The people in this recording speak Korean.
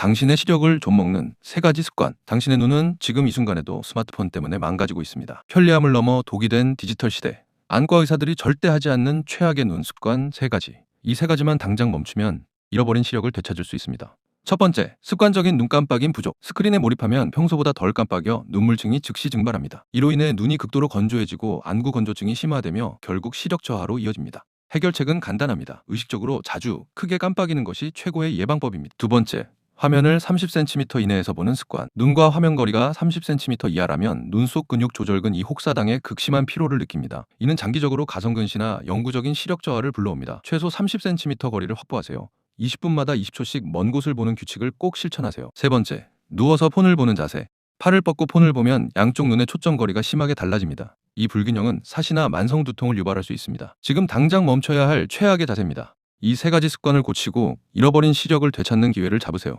당신의 시력을 좀먹는 세 가지 습관. 당신의 눈은 지금 이 순간에도 스마트폰 때문에 망가지고 있습니다. 편리함을 넘어 독이 된 디지털 시대. 안과 의사들이 절대 하지 않는 최악의 눈 습관 세 가지. 이 세 가지만 당장 멈추면 잃어버린 시력을 되찾을 수 있습니다. 첫 번째, 습관적인 눈 깜빡임 부족. 스크린에 몰입하면 평소보다 덜 깜빡여 눈물증이 즉시 증발합니다. 이로 인해 눈이 극도로 건조해지고 안구 건조증이 심화되며 결국 시력 저하로 이어집니다. 해결책은 간단합니다. 의식적으로 자주 크게 깜빡이는 것이 최고의 예방법입니다. 두 번째, 화면을 30cm 이내에서 보는 습관. 눈과 화면 거리가 30cm 이하라면 눈 속 근육 조절근 이 혹사당에 극심한 피로를 느낍니다. 이는 장기적으로 가성근시나 영구적인 시력 저하를 불러옵니다. 최소 30cm 거리를 확보하세요. 20분마다 20초씩 먼 곳을 보는 규칙을 꼭 실천하세요. 세 번째, 누워서 폰을 보는 자세. 팔을 뻗고 폰을 보면 양쪽 눈의 초점 거리가 심하게 달라집니다. 이 불균형은 사시나 만성 두통을 유발할 수 있습니다. 지금 당장 멈춰야 할 최악의 자세입니다. 이 세 가지 습관을 고치고 잃어버린 시력을 되찾는 기회를 잡으세요.